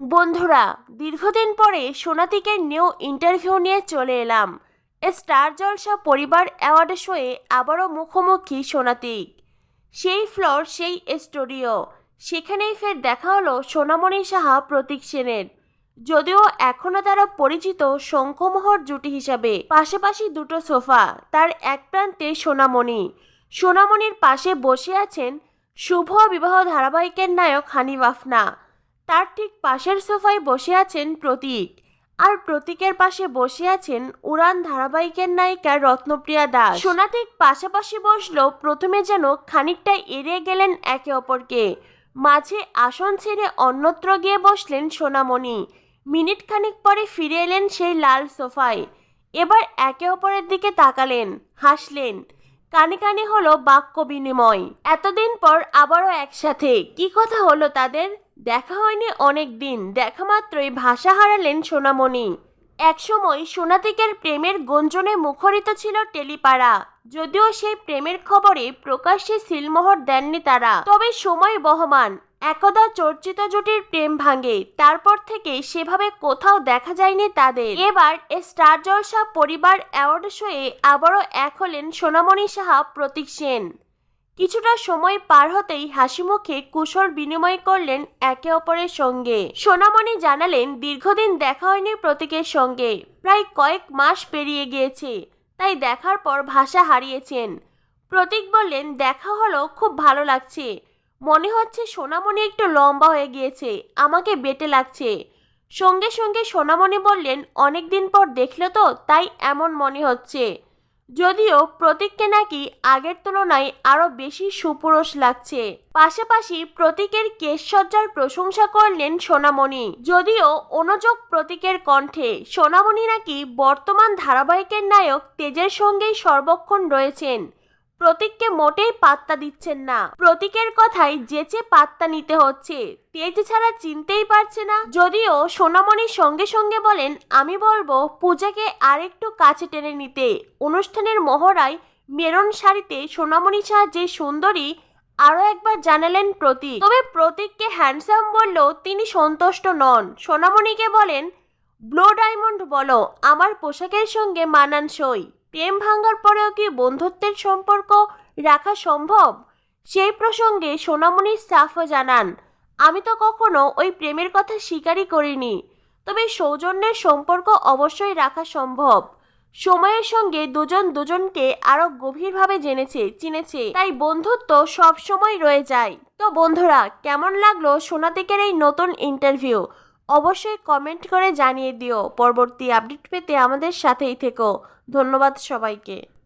বন্ধুরা, দীর্ঘদিন পরে সোনাতিকে নিউ ইন্টারভিউ নিয়ে চলে এলাম। স্টার জলসা পরিবার অ্যাওয়ার্ড শোয়ে আবারও মুখোমুখি সোনাতিক সেই ফ্লোর সেই স্টুডিও সেখানেই ফের দেখা হলো সোনামণি সাহা প্রতীক সেনের। যদিও এখনও তারা পরিচিত শঙ্খমোহর জুটি হিসাবে। পাশাপাশি দুটো সোফা, তার এক প্রান্তে সোনামণি। সোনামণির পাশে বসে আছেন শুভ বিবাহ ধারাবাহিকের নায়ক হানিফ আফনা। তার ঠিক পাশের সোফায় বসে আছেন প্রতীক। আর প্রতীকের পাশে বসে আছেন উড়ান ধারাবাহিকের নায়িকা রত্নপ্রিয়া দাস। সোনা ঠিক পাশাপাশি বসল প্রথমে যেন খানিকটা এড়িয়ে গেলেন একে অপরকে। মাঝে আসন ছেড়ে অন্যত্র গিয়ে বসলেন সোনামণি। মিনিট খানিক পরে ফিরে এলেন সেই লাল সোফায়। এবার একে অপরের দিকে তাকালেন, হাসলেন। কানে কানে হলো বাক্য বিনিময়। এতদিন পর আবারও একসাথে। কি কথা হলো তাদের? দেখা হয়নি অনেক দিন। দেখা মাত্রই ভাষা হারালেন সোনামণি। একসময় সোনাতিকের প্রেমের গঞ্জনে মুখরিত ছিল টেলিপাড়া। যদিও সেই প্রেমের খবরে প্রকাশ্যে সিলমোহর দেননি তারা। তবে সময় বহমান। একদা চর্চিত জুটির প্রেম ভাঙে। তারপর থেকে সেভাবে কোথাও দেখা যায়নি তাদের। এবার স্টার জলসা পরিবার অ্যাওয়ার্ড শোয়ে আবারও এক হলেন সোনামণি সাহা প্রতীক সেন। কিছুটা সময় পার হতেই হাসি মুখে কুশল বিনিময় করলেন একে অপরের সঙ্গে। সোনামণি জানালেন, দীর্ঘদিন দেখা হয়নি প্রতীকের সঙ্গে। প্রায় কয়েক মাস পেরিয়ে গিয়েছে, তাই দেখার পর ভাষা হারিয়েছেন। প্রতীক বললেন, দেখা হলো, খুব ভালো লাগছে। মনে হচ্ছে সোনামণি একটু লম্বা হয়ে গিয়েছে, আমাকে বেটে লাগছে। সঙ্গে সঙ্গে সোনামণি বললেন অনেক দিন পর দেখলে তো, তাই এমন মনে হচ্ছে। যদিও প্রতীককে নাকি আগের তুলনায় আরও বেশি সুপুরুষ লাগছে। পাশাপাশি প্রতীকের কেশসজ্জার প্রশংসা করলেন সোনামণি। যদিও অনুযোগ প্রতীকের কণ্ঠে, সোনামণি নাকি বর্তমান ধারাবাহিকের নায়ক তেজের সঙ্গেই সর্বক্ষণ রয়েছেন। প্রতীককে মোটেই পাত্তা দিচ্ছেন না। প্রতীকের কথাই যেচে পাত্তা নিতে হচ্ছে, তেজ ছাড়া চিনতেই পারছে না। যদিও সোনামণির সঙ্গে সঙ্গে বলেন, আমি বলব পূজাকে আরেকটু কাছে টেনে নিতে। অনুষ্ঠানের মহড়ায় মেরন শাড়িতে সোনামণি সাহা যে সুন্দরী, আরও একবার জানালেন প্রতীক। তবে প্রতীককে হ্যান্ডসাম বললেও তিনি সন্তুষ্ট নন। সোনামণিকে বলেন, ব্লো ডায়মন্ড বলো, আমার পোশাকের সঙ্গে মানানসই। প্রেম ভাঙার পরেও কি বন্ধুত্বের সম্পর্ক রাখা সম্ভব? সেই প্রসঙ্গে সোনামণি সাফও জানান, আমি তো কখনো ওই প্রেমের কথা স্বীকারই করিনি। তবে সৌজন্যের সম্পর্ক অবশ্যই রাখা সম্ভব। সময়ের সঙ্গে দুজন দুজনকে আরও গভীরভাবে জেনেছে, চিনেছে। তাই বন্ধুত্ব সব সময় রয়ে যায়। তো বন্ধুরা, কেমন লাগল সোনাতিকের এই নতুন ইন্টারভিউ অবশ্যই কমেন্ট করে জানিয়ে দিও। পরবর্তী আপডেট পেতে আমাদের সাথেই থেকো। ধন্যবাদ সবাইকে।